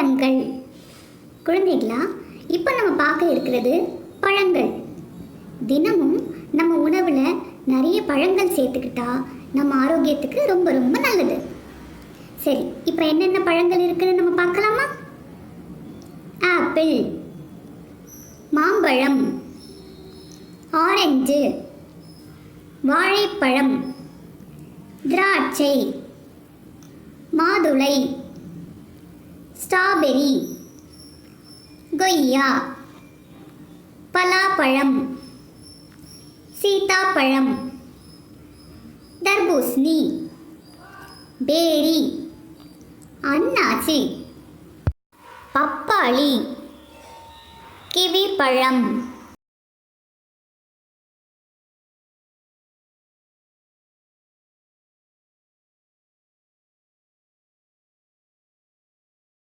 பழங்கள் குழந்தைகளா இப்போ நம்ம பார்க்க இருக்கிறது பழங்கள். தினமும் நம்ம உணவில் நிறைய பழங்கள் சேர்த்துக்கிட்டா நம்ம ஆரோக்கியத்துக்கு ரொம்ப ரொம்ப நல்லது. சரி இப்போ என்னென்ன பழங்கள் இருக்குதுன்னு நம்ம பார்க்கலாமா? ஆப்பிள் மாம்பழம் ஆரஞ்சு வாழைப்பழம் திராட்சை மாதுளை ஸ்ட்ராபெரி கொய்யா பலாப்பழம் சீதாப்பழம் தர்பூசணி பேரி அன்னாசி பப்பாளி கிவி பழம்